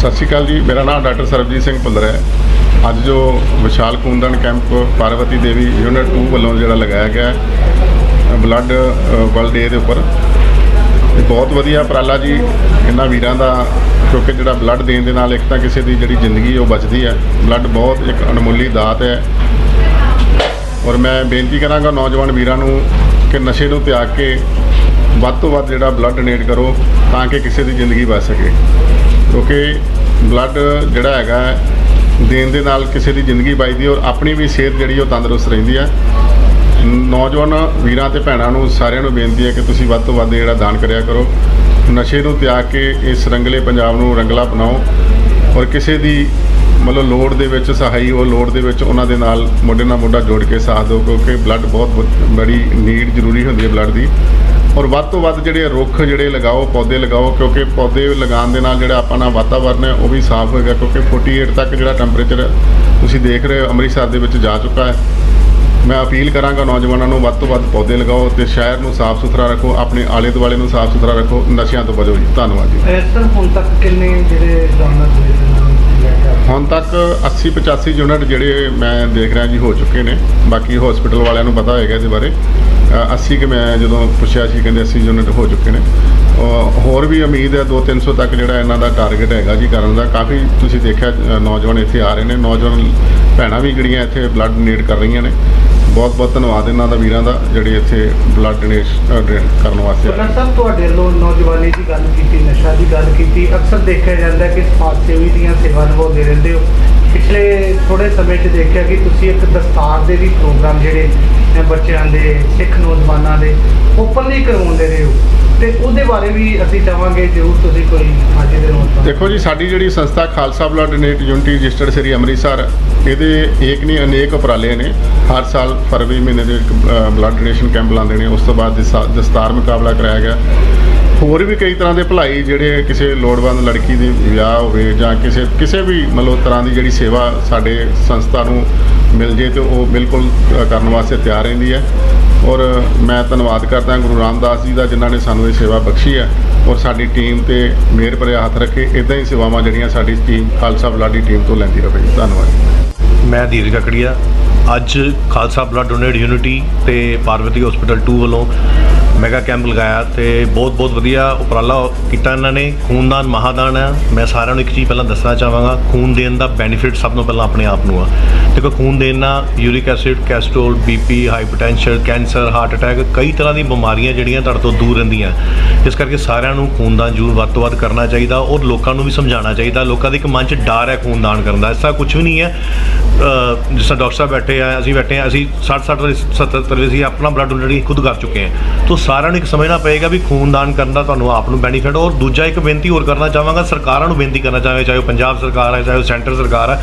ਸਤਿ ਸ਼੍ਰੀ ਅਕਾਲ ਜੀ। ਮੇਰਾ ਨਾਮ ਡਾਕਟਰ ਸਰਬਜੀਤ ਸਿੰਘ ਭੁੱਲਰ ਹੈ। ਅੱਜ ਜੋ ਵਿਸ਼ਾਲ ਖੂਨਦਾਨ ਕੈਂਪ ਪਾਰਵਤੀ ਦੇਵੀ ਯੂਨਿਟ 2 ਵੱਲੋਂ ਜਿਹੜਾ ਲਗਾਇਆ ਗਿਆ ਬਲੱਡ ਵਰਲਡ ਡੇ ਦੇ ਉੱਪਰ, ਇਹ ਬਹੁਤ ਵਧੀਆ ਉਪਰਾਲਾ ਜੀ। ਇਹਨਾਂ ਵੀਰਾਂ ਦਾ, ਕਿਉਂਕਿ ਜਿਹੜਾ ਬਲੱਡ ਦੇਣ ਦੇ ਨਾਲ ਇੱਕ ਤਾਂ ਕਿਸੇ ਦੀ ਜਿਹੜੀ ਜ਼ਿੰਦਗੀ ਉਹ ਬਚਦੀ ਹੈ। ਬਲੱਡ ਬਹੁਤ ਇੱਕ ਅਣਮੁੱਲੀ ਦਾਤ ਹੈ। ਔਰ ਮੈਂ ਬੇਨਤੀ ਕਰਾਂਗਾ ਨੌਜਵਾਨ ਵੀਰਾਂ ਨੂੰ ਕਿ ਨਸ਼ੇ ਨੂੰ ਤਿਆਗ ਕੇ ਵੱਧ ਤੋਂ ਵੱਧ ਜਿਹੜਾ ਬਲੱਡ ਡੋਨੇਟ ਕਰੋ, ਤਾਂ ਕਿ ਕਿਸੇ ਦੀ ਜ਼ਿੰਦਗੀ ਬਚ ਸਕੇ। ਕਿਉਂਕਿ ਬਲੱਡ ਜਿਹੜਾ ਹੈਗਾ ਦੇਣ ਦੇ ਨਾਲ ਕਿਸੇ ਦੀ ਜ਼ਿੰਦਗੀ ਬਚਦੀ ਔਰ ਆਪਣੀ ਵੀ ਸਿਹਤ ਜਿਹੜੀ ਉਹ ਤੰਦਰੁਸਤ ਰਹਿੰਦੀ ਹੈ। ਨੌਜਵਾਨ ਵੀਰਾਂ ਤੇ ਭੈਣਾਂ ਨੂੰ ਸਾਰਿਆਂ ਨੂੰ ਬੇਨਤੀ ਹੈ ਕਿ ਤੁਸੀਂ ਵੱਧ ਤੋਂ ਵੱਧ ਜਿਹੜਾ ਦਾਨ ਕਰਿਆ ਕਰੋ। ਨਸ਼ੇ ਨੂੰ ਤਿਆਗ ਕੇ ਇਸ ਰੰਗਲੇ ਪੰਜਾਬ ਨੂੰ ਰੰਗਲਾ ਬਣਾਓ ਔਰ ਕਿਸੇ ਦੀ ਮਤਲਬ ਲੋੜ ਦੇ ਵਿੱਚ ਸਹਾਈ ਹੋ, ਲੋੜ ਦੇ ਵਿੱਚ ਉਹਨਾਂ ਦੇ ਨਾਲ ਮੋਢੇ ਨਾਲ ਮੋਢਾ ਜੋੜ ਕੇ ਸਾਥ ਦਿਓ, ਕਿਉਂਕਿ ਬਲੱਡ ਬਹੁਤ ਬ- ਬੜੀ ਨੀਡ ਜ਼ਰੂਰੀ ਹੁੰਦੀ ਹੈ ਬਲੱਡ ਦੀ। ਔਰ ਵੱਧ ਤੋਂ ਵੱਧ ਜਿਹੜੇ ਰੁੱਖ ਜਿਹੜੇ ਲਗਾਓ, ਪੌਦੇ ਲਗਾਓ, ਕਿਉਂਕਿ ਪੌਦੇ ਲਗਾਉਣ ਦੇ ਨਾਲ ਜਿਹੜਾ ਆਪਣਾ ਵਾਤਾਵਰਨ ਹੈ, ਉਹ ਵੀ ਸਾਫ਼ ਹੋਏਗਾ, ਕਿਉਂਕਿ 48 ਤੱਕ ਜਿਹੜਾ ਟੈਂਪਰੇਚਰ ਤੁਸੀਂ ਦੇਖ ਰਹੇ ਹੋ, ਅੰਮ੍ਰਿਤਸਰ ਦੇ ਵਿੱਚ ਜਾ ਚੁੱਕਾ ਹੈ। ਮੈਂ ਅਪੀਲ ਕਰਾਂਗਾ ਨੌਜਵਾਨਾਂ ਨੂੰ ਵੱਧ ਤੋਂ ਵੱਧ ਪੌਦੇ ਲਗਾਓ ਤੇ ਸ਼ਹਿਰ ਨੂੰ ਸਾਫ਼ ਸੁਥਰਾ ਰੱਖੋ, ਆਪਣੇ ਆਲੇ ਦੁਆਲੇ ਨੂੰ ਸਾਫ਼ ਸੁਥਰਾ ਰੱਖੋ। ਨਸ਼ਿਆਂ ਤੋਂ ਬਚੋ ਜੀ। ਧੰਨਵਾਦ ਜੀ। ਸਰ ਹੁਣ ਤੱਕ ਕਿੰਨੇ ਜਿਹੜੇ ਡੋਨਰ ਹੋਏ ਹੁਣ ਤੱਕ 80 85 ਯੂਨਿਟ ਜਿਹੜੇ ਮੈਂ ਦੇਖ ਰਿਹਾ ਜੀ ਹੋ ਚੁੱਕੇ ਨੇ। ਬਾਕੀ ਹਸਪੀਟਲ ਵਾਲਿਆਂ ਨੂੰ ਪਤਾ ਹੋਏਗਾ ਇਹਦੇ ਬਾਰੇ। ਅ, 80 ਕਿ ਮੈਂ ਜਦੋਂ ਪੁੱਛਿਆ ਸੀ ਕਹਿੰਦੇ 80 ਯੂਨਿਟ ਹੋ ਚੁੱਕੇ ਨੇ। ਹੋਰ ਵੀ ਉਮੀਦ ਹੈ 2-300 ਤੱਕ ਜਿਹੜਾ ਇਹਨਾਂ ਦਾ ਟਾਰਗੇਟ ਹੈਗਾ ਜੀ ਕਰਨ ਦਾ। ਕਾਫੀ ਤੁਸੀਂ ਦੇਖਿਆ ਨੌਜਵਾਨ ਇੱਥੇ ਆ ਰਹੇ ਨੇ। ਨੌਜਵਾਨ ਭੈਣਾਂ ਵੀ ਜਿਹੜੀਆਂ ਇੱਥੇ ਬਲੱਡ ਡੋਨੇਟ ਕਰ ਰਹੀਆਂ ਨੇ। ਬਹੁਤ ਬਹੁਤ ਧੰਨਵਾਦ ਇਹਨਾਂ ਦਾ ਵੀਰਾਂ ਦਾ, ਜਿਹੜੇ ਇੱਥੇ ਬਲੱਡ ਡੋਨੇਸ਼ਨ ਕਰਨ ਵਾਸਤੇ ਆਏ। ਡਾਕਟਰ ਸਾਹਿਬ ਤੁਹਾਡੇ ਵੱਲੋਂ ਨੌਜਵਾਨੀ ਦੀ ਗੱਲ ਕੀਤੀ, ਨਸ਼ਾ ਦੀ ਗੱਲ ਕੀਤੀ, ਅਕਸਰ ਦੇਖਿਆ ਜਾਂਦਾ ਕਿ ਸਮਾਜ ਸੇਵੀ ਦੀਆਂ ਸੇਵਾ ਨਿਭਾਉਂਦੇ ਰਹਿੰਦੇ ਹੋ। ਪਿਛਲੇ ਥੋੜੇ ਸਮੇਂ 'ਚ ਦੇਖਿਆ ਕਿ ਤੁਸੀਂ ਇੱਕ ਦਸਤਾਰ ਦੇ ਵੀ ਪ੍ਰੋਗਰਾਮ ਜਿਹੜੇ ਅਹ, ਬੱਚਿਆਂ ਦੇ ਸਿੱਖ ਨੌਜਵਾਨਾਂ ਦੇ ਓਪਨਲੀ ਕਰਵਾਉਂਦੇ ਰਹੇ ਹੋ। ਤੇ ਉਹਦੇ ਬਾਰੇ ਵੀ ਅਸੀਂ ਚਾਹਾਂਗੇ ਜ਼ਰੂਰ ਤੁਸੀਂ ਕੋਈ ਅੱਜ ਦੇ ਨੋਟ ਦੇਖੋ ਜੀ ਸਾਡੀ ਜਿਹੜੀ ਸੰਸਥਾ Khalsa blood donate unity registered Sri Amritsar ਇਹਦੇ ਏਕ ਨਹੀਂ ਅਨੇਕ ਉਪਰਾਲੇ ਨੇ। ਹਰ ਸਾਲ ਫਰਵਰੀ ਮਹੀਨੇ ਦੇ ਵਿੱਚ ਬਲੱਡ ਡੋਨੇਸ਼ਨ ਕੈਂਪ ਲਾਉਂਦੇ ਨੇ। ਉਸ ਤੋਂ ਬਾਅਦ ਦਸਾ- ਦਸਤਾਰ ਮੁਕਾਬਲਾ ਕਰਾਇਆ ਗਿਆ। ਹੋਰ ਵੀ ਕਈ ਤਰ੍ਹਾਂ ਦੇ ਭਲਾਈ ਜਿਹੜੇ ਕਿਸੇ ਲੋੜਵੰਦ ਲੜਕੀ ਦੀ ਵਿਆਹ ਹੋਵੇ ਜਾਂ ਕਿਸੇ ਕਿਸੇ ਵੀ ਮਤਲਬ ਤਰ੍ਹਾਂ ਦੀ ਜਿਹੜੀ ਸੇਵਾ ਸਾਡੇ ਸੰਸਥਾ ਨੂੰ ਮਿਲ ਜੇ ਤੇ ਉਹ ਬਿਲਕੁਲ ਕਰਨ ਵਾਸਤੇ ਤਿਆਰ ਰਹਿੰਦੀ ਹੈ। ਔਰ ਮੈਂ ਧੰਨਵਾਦ ਕਰਦਾ ਗੁਰੂ ਰਾਮਦਾਸ ਜੀ ਦਾ ਜਿਨ੍ਹਾਂ ਨੇ ਸਾਨੂੰ ਇਹ ਸੇਵਾ ਬਖਸ਼ੀ ਹੈ ਔਰ ਸਾਡੀ ਟੀਮ ਤੇ ਮਿਹਰ ਭਰਿਆ ਹੱਥ ਰੱਖੇ ਇਦਾਂ ਹੀ ਸੇਵਾਵਾਂ ਜਿਹੜੀਆਂ ਸਾਡੀ ਟੀਮ, ਖਾਲਸਾ ਬਲਾਡੀ ਟੀਮ ਤੋਂ ਲੈਂਦੀ ਰਹੇ। ਧੰਨਵਾਦ ਮੈਂ ਧੀਰਜ ਕਕੜੀਆ ਅੱਜ ਖਾਲਸਾ ਬਲੱਡ ਡੋਨੇਟ ਯੂਨਿਟੀ ਤੇ ਪਾਰਵਤੀ ਹਸਪੀਟਲ 2 ਵੱਲੋਂ ਮੈਗਾ ਕੈਂਪ ਲਗਾਇਆ ਤੇ ਬਹੁਤ ਬਹੁਤ ਵਧੀਆ ਉਪਰਾਲਾ ਕੀਤਾ ਇਹਨਾਂ ਨੇ। ਖੂਨਦਾਨ ਮਹਾਦਾਨ ਹੈ। ਮੈਂ ਸਾਰਿਆਂ ਨੂੰ ਇੱਕ ਚੀਜ਼ ਪਹਿਲਾਂ ਦੱਸਣਾ ਚਾਹਾਂਗਾ। ਖੂਨ ਦੇਣ ਦਾ ਬੈਨੀਫਿਟ ਸਭ ਤੋਂ ਪਹਿਲਾਂ ਆਪਣੇ ਆਪ ਨੂੰ ਆ। ਦੇਖੋ, ਖੂਨ ਦੇਣ ਨਾਲ uric acid cholesterol BP hypertension cancer heart attack ਕਈ ਤਰ੍ਹਾਂ ਦੀ ਬਿਮਾਰੀਆਂ ਜਿਹੜੀਆਂ ਤੁਹਾਡੇ ਤੋਂ ਦੂਰ ਰਹਿੰਦੀਆਂ। ਇਸ ਕਰਕੇ ਸਾਰਿਆਂ ਨੂੰ ਖੂਨਦਾਨ ਜ਼ਰੂਰ ਵੱਧ ਤੋਂ ਵੱਧ ਕਰਨਾ ਚਾਹੀਦਾ ਔਰ ਲੋਕਾਂ ਨੂੰ ਵੀ ਸਮਝਾਉਣਾ ਚਾਹੀਦਾ। ਲੋਕਾਂ ਦੇ ਇੱਕ ਮਨ 'ਚ ਡਰ ਹੈ ਖੂਨਦਾਨ ਕਰਨ ਦਾ। ਐਸਾ ਕੁਝ ਵੀ ਨਹੀਂ ਹੈ। ਜਿਸ ਤਰ੍ਹਾਂ ਡਾਕਟਰ ਸਾਹਿਬ ਬੈਠੇ ਆ, ਅਸੀਂ ਬੈਠੇ ਆ, ਅਸੀਂ 60 60 70 70 ਅਸੀਂ ਆਪਣਾ ਬਲੱਡ ਡੋਨੇਟ ਖੁਦ ਕਰ ਚੁੱਕੇ ਹਾਂ ਤੋਂ ਸਾਰਿਆਂ ਨੂੰ ਇੱਕ ਸਮਝਣਾ ਪਏਗਾ ਵੀ ਖੂਨਦਾਨ ਕਰਨ ਦਾ ਤੁਹਾਨੂੰ ਆਪ ਨੂੰ ਬੈਨੀਫਿਟ ਔਰ ਦੂਜਾ ਇੱਕ ਬੇਨਤੀ ਹੋਰ ਕਰਨਾ ਚਾਹਾਂਗਾ, ਸਰਕਾਰਾਂ ਨੂੰ ਬੇਨਤੀ ਕਰਨਾ ਚਾਹਾਂਗਾ, ਚਾਹੇ ਉਹ ਪੰਜਾਬ ਸਰਕਾਰ ਹੈ, ਚਾਹੇ ਉਹ ਸੈਂਟਰ ਸਰਕਾਰ ਹੈ,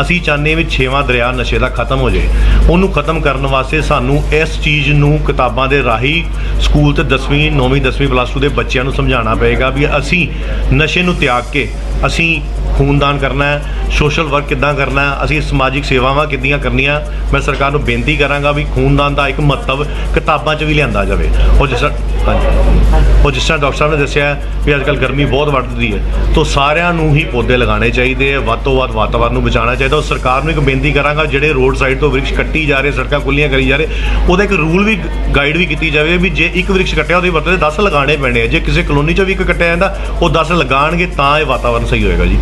ਅਸੀਂ ਚਾਹੁੰਦੇ ਵੀ ਛੇਵਾਂ ਦਰਿਆ ਨਸ਼ੇ ਦਾ ਖਤਮ ਹੋ ਜਾਏ। ਉਹਨੂੰ ਖਤਮ ਕਰਨ ਵਾਸਤੇ ਸਾਨੂੰ ਇਸ ਚੀਜ਼ ਨੂੰ ਕਿਤਾਬਾਂ ਦੇ ਰਾਹੀਂ ਸਕੂਲ ਤੇ 10ਵੀਂ 9ਵੀਂ 10ਵੀਂ ਪਲੱਸ 2 ਦੇ ਬੱਚਿਆਂ ਨੂੰ ਸਮਝਾਉਣਾ ਪਏਗਾ ਵੀ ਅਸੀਂ ਨਸ਼ੇ ਨੂੰ ਤਿਆਗ ਕੇ, ਅਸੀਂ ਖੂਨਦਾਨ ਕਰਨਾ ਹੈ ਸੋਸ਼ਲ ਵਰਕ ਕਿੱਦਾਂ ਕਰਨਾ ਹੈ, ਅਸੀਂ ਸਮਾਜਿਕ ਸੇਵਾਵਾਂ ਕਿੱਦਾਂ ਕਰਨੀਆਂ, ਮੈਂ ਸਰਕਾਰ ਨੂੰ ਬੇਨਤੀ ਕਰਾਂਗਾ ਵੀ ਖੂਨਦਾਨ ਦਾ ਇੱਕ ਮਹੱਤਵ ਕਿਤਾਬਾਂ 'ਚ ਵੀ ਲਿਆਂਦਾ ਜਾਵੇ। ਉਹ ਜਿਸ ਤਰ੍ਹਾਂ ਹਾਂਜੀ। ਉਹ ਜਿਸ ਤਰ੍ਹਾਂ ਡਾਕਟਰ ਸਾਹਿਬ ਨੇ ਦੱਸਿਆ ਵੀ ਅੱਜ ਕੱਲ੍ਹ ਗਰਮੀ ਬਹੁਤ ਵੱਧਦੀ ਹੈ, ਤੋਂ ਸਾਰਿਆਂ ਨੂੰ ਹੀ ਪੌਦੇ ਲਗਾਉਣੇ ਚਾਹੀਦੇ ਆ ਵੱਧ ਤੋਂ ਵੱਧ ਵਾਤਾਵਰਨ ਨੂੰ ਬਚਾਉਣਾ ਚਾਹੀਦਾ, ਉਹ ਸਰਕਾਰ ਨੂੰ ਇੱਕ ਬੇਨਤੀ ਕਰਾਂਗਾ, ਜਿਹੜੇ ਰੋਡ ਸਾਈਡ ਤੋਂ ਵ੍ਰਿਕਸ਼ ਕੱਟੀ ਜਾ ਰਹੇ, ਸੜਕਾਂ ਖੁੱਲੀਆਂ ਕਰੀ ਜਾ ਰਹੇ, ਉਹਦਾ ਇੱਕ ਰੂਲ ਵੀ ਗਾਈਡ ਵੀ ਕੀਤੀ ਜਾਵੇ ਵੀ ਜੇ ਇੱਕ ਵ੍ਰਿਕਸ਼ ਕੱਟਿਆ, ਉਹਦੇ ਬਦਲੇ 10 ਲਗਾਉਣੇ ਪੈਣੇ ਆ। ਜੇ ਕਿਸੇ ਕਲੋਨੀ 'ਚੋਂ ਵੀ ਇੱਕ ਕੱਟਿਆ ਜਾਂਦਾ, ਉਹ 10 ਲਗਾਉਣਗੇ, ਤਾਂ ਇਹ ਵਾਤਾਵਰਨ ਸਹੀ ਹੋਏਗਾ ਜੀ।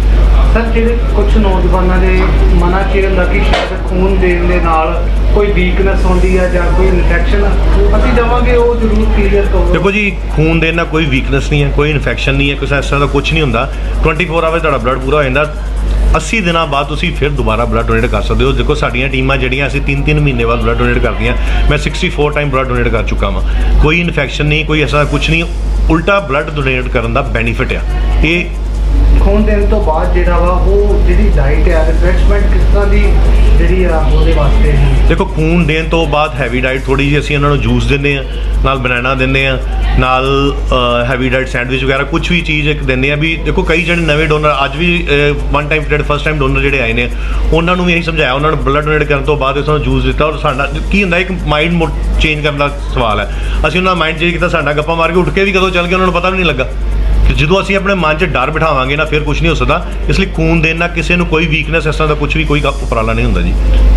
ਸਰ, ਜਿਹੜੇ ਕੁਝ ਨੌਜਵਾਨਾਂ ਦੇ ਮਨਾਂ 'ਚ ਇਹ ਹੁੰਦਾ ਕਿ ਸ਼ਾਇਦ ਖੂਨ ਦੇਣ ਦੇ ਨਾਲ ਕੋਈ ਵੀਕਨੈਸ ਹੁੰਦੀ ਹੈ ਜਾਂ ਕੋਈ ਇਨਫੈਕਸ਼ਨ ਅਸੀਂ ਚਾਹਾਂਗੇ ਉਹ ਜ਼ਰੂਰ ਕਲੀਅਰ ਕਰੋ। ਦੇਖੋ ਜੀ, ਖੂਨ ਦੇਣ ਨਾਲ ਕੋਈ ਵੀਕਨੈਸ ਨਹੀਂ ਹੈ, ਕੋਈ ਇਨਫੈਕਸ਼ਨ ਨਹੀਂ ਹੈ ਕੁਛ ਇਸ ਤਰ੍ਹਾਂ ਦਾ ਕੁਝ ਨਹੀਂ ਹੁੰਦਾ। 24 ਆਵਰ ਤੁਹਾਡਾ ਬਲੱਡ ਪੂਰਾ ਹੋ ਜਾਂਦਾ। 80 ਦਿਨਾਂ ਬਾਅਦ ਤੁਸੀਂ ਫਿਰ ਦੁਬਾਰਾ ਬਲੱਡ ਡੋਨੇਟ ਕਰ ਸਕਦੇ ਹੋ। ਦੇਖੋ, ਸਾਡੀਆਂ ਟੀਮਾਂ ਜਿਹੜੀਆਂ, ਅਸੀਂ 3-3 ਮਹੀਨੇ ਬਾਅਦ ਬਲੱਡ ਡੋਨੇਟ ਕਰਦੀਆਂ। ਮੈਂ 64 ਟਾਈਮ ਬਲੱਡ ਡੋਨੇਟ ਕਰ ਚੁੱਕਾ ਹਾਂ ਕੋਈ ਇਨਫੈਕਸ਼ਨ ਨਹੀਂ, ਕੋਈ ਐਸਾ ਕੁਝ ਨਹੀਂ। ਉਲਟਾ ਬਲੱਡ ਡੋਨੇਟ ਕਰਨ ਦਾ ਬੈਨੀਫਿਟ ਆ। ਇਹ ਖੂਨ ਦੇਣ ਤੋਂ ਬਾਅਦ ਜਿਹੜਾ ਵਾ ਉਹ ਜਿਹੜੀ ਡਾਈਟ ਹੈ ਰਿਫਰੈਸ਼ਮੈਂਟ ਕਿਸ ਤਰ੍ਹਾਂ ਦੀ ਜਿਹੜੀ ਆ ਉਹਦੇ ਵਾਸਤੇ ਦੇਖੋ, ਖੂਨ ਦੇਣ ਤੋਂ ਬਾਅਦ ਹੈਵੀ ਡਾਈਟ ਥੋੜੀ ਜਿਹੀ ਅਸੀਂ ਉਹਨਾਂ ਨੂੰ ਜੂਸ ਦਿੰਦੇ ਆ ਨਾਲ ਬਨਾਨਾ ਦਿੰਦੇ ਆ ਨਾਲ ਹੈਵੀ ਡਾਈਟ ਸੈਂਡਵਿਚ ਵਗੈਰਾ ਕੁਝ ਵੀ ਚੀਜ਼ ਇੱਕ ਦਿੰਦੇ ਆ ਵੀ ਦੇਖੋ, ਕਈ ਜਿਹੜੇ ਨਵੇਂ ਡੋਨਰ ਅੱਜ ਵੀ ਵਨ ਟਾਈਮ ਜਿਹੜੇ ਫਸਟ ਟਾਈਮ ਡੋਨਰ ਜਿਹੜੇ ਆਏ ਨੇ, ਉਹਨਾਂ ਨੂੰ ਵੀ ਇਹੀ ਸਮਝਾਇਆ, ਉਹਨਾਂ ਨੂੰ ਬਲੱਡ ਡੋਨੇਟ ਕਰਨ ਤੋਂ ਬਾਅਦ ਇਸ ਨੂੰ ਜੂਸ ਦਿੱਤਾ ਔਰ ਸਾਡਾ, ਕੀ ਹੁੰਦਾ, ਇੱਕ ਮਾਈਂਡ ਚੇਂਜ ਕਰਨ ਦਾ ਸਵਾਲ ਹੈ। ਅਸੀਂ ਉਹਨਾਂ ਦਾ ਮਾਈਂਡ ਚੇਂਜ ਕੀਤਾ, ਸਾਡਾ ਗੱਪਾ ਮਾਰ ਕੇ ਉੱਠ ਕੇ ਵੀ ਕਦੋਂ ਚੱਲ ਗਏ, ਉਹਨਾਂ ਨੂੰ ਪਤਾ ਵੀ ਨਹੀਂ ਲੱਗਾ। ਤੇ ਜਦੋਂ ਅਸੀਂ ਆਪਣੇ ਮਨ 'ਚ ਡਰ ਬਿਠਾਵਾਂਗੇ ਨਾ ਫਿਰ ਕੁਝ ਨਹੀਂ ਹੋ ਸਕਦਾ। ਇਸ ਲਈ ਖੂਨ ਦੇਣ ਨਾਲ ਕਿਸੇ ਨੂੰ ਕੋਈ ਵੀਕਨੈਸ ਇਸ ਤਰ੍ਹਾਂ ਦਾ ਕੁਝ ਵੀ ਕੋਈ ਉਪਰਾਲਾ ਨਹੀਂ ਹੁੰਦਾ ਜੀ।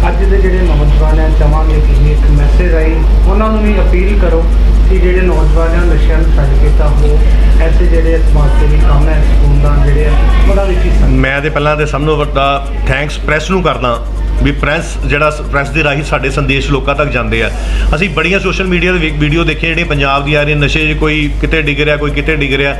ਅੱਜ ਦੇ ਜਿਹੜੇ ਨੌਜਵਾਨ ਹੈ ਚਾਹਾਂਗੇ ਕਿ ਇੱਕ ਮੈਸੇਜ ਆਈ। ਉਹਨਾਂ ਨੂੰ ਵੀ ਅਪੀਲ ਕਰੋ ਕਿ ਜਿਹੜੇ ਨੌਜਵਾਨ ਹੈ ਨਸ਼ਿਆਂ ਨੂੰ ਛੱਡ ਕੇ ਤਾਂ ਉਹ ਐਸੇ ਜਿਹੜੇ ਸਮਾਜ ਸੇਵੀ ਕੰਮ ਹੈ ਸਕੂਲਦਾਨ ਜਿਹੜੇ ਆ ਉਹਨਾਂ ਵਿੱਚ ਮੈਂ ਤੇ ਪਹਿਲਾਂ ਤੇ ਸਭ ਤੋਂ ਵੱਡਾ ਥੈਂਕਸ ਪ੍ਰੈਸ ਨੂੰ ਕਰਦਾ। ਵੀ ਪ੍ਰੈਸ ਜਿਹੜਾ ਪ੍ਰੈਸ ਦੇ ਰਾਹੀਂ ਸਾਡੇ ਸੰਦੇਸ਼ ਲੋਕਾਂ ਤੱਕ ਜਾਂਦੇ ਆ। ਅਸੀਂ ਬੜੀਆਂ ਸੋਸ਼ਲ ਮੀਡੀਆ ਦੇ ਵੀਡੀਓ ਦੇਖੇ ਜਿਹੜੇ ਪੰਜਾਬ ਦੀ ਆ ਰਹੀ ਨਸ਼ੇ 'ਚ ਕੋਈ ਕਿਤੇ ਡਿੱਗ ਰਿਹਾ, ਕੋਈ ਕਿਤੇ ਡਿੱਗ ਰਿਹਾ।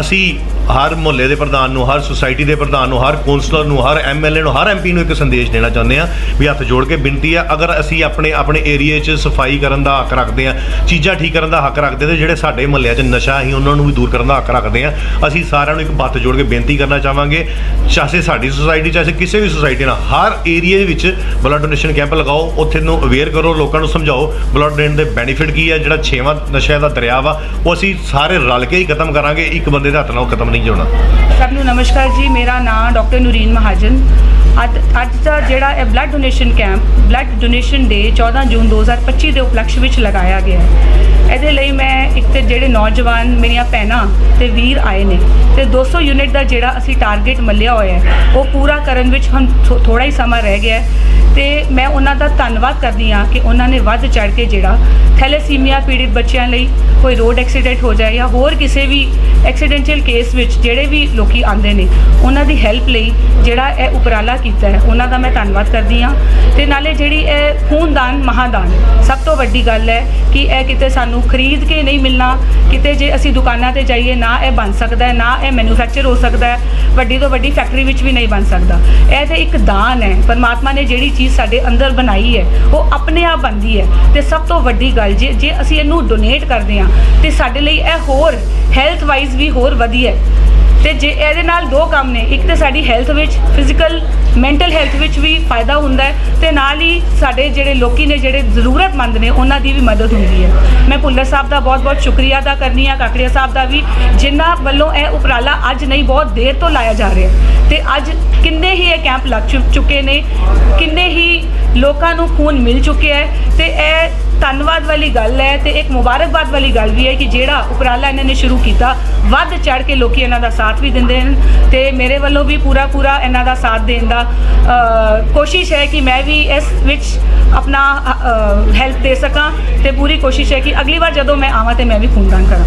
ਅਸੀਂ ਹਰ ਮੁਹੱਲੇ ਦੇ ਪ੍ਰਧਾਨ ਨੂੰ, ਹਰ ਸੁਸਾਇਟੀ ਦੇ ਪ੍ਰਧਾਨ ਨੂੰ, ਹਰ ਕੌਂਸਲਰ ਨੂੰ, ਹਰ ਐਮਐਲਏ ਨੂੰ, ਹਰ ਐਮਪੀ ਨੂੰ ਇੱਕ ਸੰਦੇਸ਼ ਦੇਣਾ ਚਾਹੁੰਦੇ ਆ ਵੀ ਹੱਥ ਜੋੜ ਕੇ ਬੇਨਤੀ ਆ, ਅਗਰ ਅਸੀਂ ਆਪਣੇ ਆਪਣੇ ਏਰੀਏ 'ਚ ਸਫ਼ਾਈ ਕਰਨ ਦਾ ਹੱਕ ਰੱਖਦੇ ਆ, ਚੀਜ਼ਾਂ ਠੀਕ ਕਰਨ ਦਾ ਹੱਕ ਰੱਖਦੇ ਤੇ ਜਿਹੜੇ ਸਾਡੇ ਮੁਹੱਲਿਆਂ 'ਚ ਨਸ਼ਾ ਅਸੀਂ ਉਹਨਾਂ ਨੂੰ ਵੀ ਦੂਰ ਕਰਨ ਦਾ ਹੱਕ ਰੱਖਦੇ ਆ, ਅਸੀਂ ਸਾਰਿਆਂ ਨੂੰ ਇੱਕ ਹੱਥ ਜੋੜ ਕੇ ਬੇਨਤੀ ਕਰਨਾ ਚਾਹਾਂਗੇ, ਚਾਹੇ ਸਾਡੀ ਸੁਸਾਇਟੀ ਚਾਹੇ ਕਿਸੇ ਵੀ ਸੁਸਾਇਟੀ ਨਾਲ ਹਰ ਏਰੀਏ ਦੇ ਵਿੱਚ ਬਲੱਡ ਡੋਨੇਸ਼ਨ ਕੈਂਪ ਲਗਾਓ, ਉੱਥੇ ਨੂੰ ਅਵੇਅਰ ਕਰੋ, ਲੋਕਾਂ ਨੂੰ ਸਮਝਾਓ ਬਲੱਡ ਡੋਨੇਟ ਦੇ ਬੈਨੀਫਿਟ ਕੀ ਹੈ ਜਿਹੜਾ ਛੇਵਾਂ ਨਸ਼ਿਆਂ ਦਾ ਦਰਿਆ ਵਾ, ਉਹ ਅਸੀਂ ਸਾਰੇ ਰਲ ਕੇ ਹੀ ਖਤਮ ਕਰਾਂਗੇ, ਇੱਕ ਬੰਦੇ ਦੇ ਹੱਥ ਨਾਲ ਖਤਮ ਨਹੀਂ ਹੋਣਾ। ਸਭ ਨੂੰ ਨਮਸਕਾਰ ਜੀ, ਮੇਰਾ ਨਾਮ ਡਾਕਟਰ ਨੂਰੀਨ ਮਹਾਜਨ ਅੱਜ ਅੱਜ ਦਾ ਜਿਹੜਾ ਇਹ blood donation camp blood donation day 14 ਜੂਨ 2025 ਦੇ ਉਪਲਕਸ਼ ਵਿੱਚ ਲਗਾਇਆ ਗਿਆ ਹੈ। ਇਹਦੇ ਲਈ ਮੈਂ ਇੱਕ ਤੇ ਜਿਹੜੇ ਨੌਜਵਾਨ ਮੇਰੀਆਂ ਭੈਣਾਂ ਤੇ ਵੀਰ ਆਏ ਨੇ ਤੇ 200 ਯੂਨਿਟ ਦਾ ਜਿਹੜਾ ਅਸੀਂ ਟਾਰਗੇਟ ਮੱਲਿਆ ਹੋਇਆ ਹੈ, ਉਹ ਪੂਰਾ ਕਰਨ ਵਿੱਚ ਹੁਣ ਥੋੜਾ ਹੀ ਸਮਾਂ ਰਹਿ ਗਿਆ ਹੈ ਤੇ ਮੈਂ ਉਹਨਾਂ ਦਾ ਧੰਨਵਾਦ ਕਰਦੀ ਹਾਂ ਕਿ ਉਹਨਾਂ ਨੇ ਵੱਧ ਚੜ ਕੇ ਜਿਹੜਾ ਥੈਲੇਸੀਮੀਆ ਪੀੜਿਤ ਬੱਚਿਆਂ ਲਈ ਕੋਈ ਰੋਡ ਐਕਸੀਡੈਂਟ ਹੋ ਜਾਏ ਜਾਂ ਹੋਰ ਕਿਸੇ ਵੀ ਐਕਸੀਡੈਂਟਲ ਕੇਸ ਵਿੱਚ ਜਿਹੜੇ ਵੀ ਲੋਕੀ ਆਉਂਦੇ ਨੇ, ਉਹਨਾਂ ਦੀ ਹੈਲਪ ਲਈ ਜਿਹੜਾ ਇਹ ਉਪਰਾਲਾ ਕੀਤਾ ਹੈ। ਉਹਨਾਂ ਦਾ ਮੈਂ ਧੰਨਵਾਦ ਕਰਦੀ ਹਾਂ। ਤੇ ਨਾਲੇ ਜਿਹੜੀ ਇਹ ਖੂਨਦਾਨ, ਮਹਾਦਾਨ, ਸਭ ਤੋਂ ਵੱਡੀ ਗੱਲ ਹੈ ਕਿ ਇਹ ਕਿਤੇ ਸਾਨੂੰ ਖਰੀਦ ਕੇ ਨਹੀਂ ਮਿਲਣਾ। ਕਿਤੇ ਜੇ ਅਸੀਂ ਦੁਕਾਨਾਂ ਤੇ ਜਾਈਏ, ਨਾ ਇਹ ਬਣ ਸਕਦਾ ਹੈ, ਨਾ ਇਹ ਮੈਨੂਫੈਕਚਰ ਹੋ ਸਕਦਾ ਹੈ। ਵੱਡੀ ਤੋਂ ਵੱਡੀ ਫੈਕਟਰੀ ਵਿੱਚ ਵੀ ਨਹੀਂ ਬਣ ਸਕਦਾ। ਇਹ ਤੇ ਇੱਕ ਦਾਨ ਹੈ। ਪਰਮਾਤਮਾ ਨੇ ਜਿਹੜੀ ਚੀਜ਼ ਸਾਡੇ ਅੰਦਰ ਬਣਾਈ ਹੈ, ਉਹ ਆਪਣੇ ਆਪ ਬਣਦੀ ਹੈ। ਤੇ ਸਭ ਤੋਂ ਵੱਡੀ ਗੱਲ, ਜੇ ਜੇ ਅਸੀਂ ਇਹਨੂੰ ਡੋਨੇਟ ਕਰਦੇ ਹਾਂ, ਤੇ ਸਾਡੇ ਲਈ ਇਹ ਹੋਰ ਹੈਲਥ ਵਾਈਜ਼ ਵੀ ਹੋਰ ਵਧੀਆ ਹੈ। ਤੇ ਜੇ ਇਹਦੇ ਨਾਲ ਦੋ ਕੰਮ ਨੇ, ਇੱਕ ਤੇ ਸਾਡੀ ਹੈਲਥ ਵਿੱਚ ਫਿਜ਼ੀਕਲ ਮੈਂਟਲ ਹੈਲਥ ਵਿੱਚ ਵੀ ਫਾਇਦਾ ਹੁੰਦਾ ਹੈ ਤੇ ਨਾਲ ਹੀ ਸਾਡੇ ਜਿਹੜੇ ਲੋਕੀ ਨੇ, ਜਿਹੜੇ ਜ਼ਰੂਰਤਮੰਦ ਨੇ, ਉਹਨਾਂ ਦੀ ਵੀ ਮਦਦ ਹੁੰਦੀ ਹੈ। ਮੈਂ ਭੁੱਲਰ ਸਾਹਿਬ ਦਾ ਬਹੁਤ-ਬਹੁਤ ਸ਼ੁਕਰੀਆ ਅਦਾ ਕਰਨੀ ਆ ਕਾਕੜੀਆ ਸਾਹਿਬ ਦਾ ਵੀ, ਜਿਨ੍ਹਾਂ ਵੱਲੋਂ ਇਹ ਉਪਰਾਲਾ ਅੱਜ ਨਹੀਂ, ਬਹੁਤ ਦੇਰ ਤੋਂ ਲਾਇਆ ਜਾ ਰਿਹਾ ਤੇ ਅੱਜ ਕਿੰਨੇ ਹੀ ਇਹ ਕੈਂਪ ਲੱਗ ਚੁ- ਚੁੱਕੇ ਨੇ, ਕਿੰਨੇ ਹੀ ਲੋਕਾਂ ਨੂੰ ਖੂਨ ਮਿਲ ਚੁੱਕਿਆ ਹੈ ਤੇ ਇਹ ਧੰਨਵਾਦ ਵਾਲੀ ਗੱਲ ਹੈ ਤੇ ਇੱਕ ਮੁਬਾਰਕਬਾਦ ਵਾਲੀ ਗੱਲ ਵੀ ਹੈ ਕਿ ਜਿਹੜਾ ਉਪਰਾਲਾ ਇਹਨਾਂ ਨੇ ਸ਼ੁਰੂ ਕੀਤਾ, ਵੱਧ ਚੜ ਕੇ ਲੋਕੀ ਇਹਨਾਂ ਦਾ ਸਾਥ ਵੀ ਦਿੰਦੇ ਹਨ ਤੇ ਮੇਰੇ ਵੱਲੋਂ ਵੀ ਪੂਰਾ ਪੂਰਾ ਇਹਨਾਂ ਦਾ ਸਾਥ ਦੇਣ ਦਾ ਕੋਸ਼ਿਸ਼ ਹੈ ਕਿ ਮੈਂ ਵੀ ਇਸ ਵਿੱਚ ਆਪਣਾ ਹੈਲਪ ਦੇ ਸਕਾਂ ਤੇ ਪੂਰੀ ਕੋਸ਼ਿਸ਼ ਹੈ ਕਿ ਅਗਲੀ ਵਾਰ ਜਦੋਂ ਮੈਂ ਆਵਾਂ ਤੇ ਮੈਂ ਵੀ ਖੂਨਦਾਨ ਕਰਾਂ।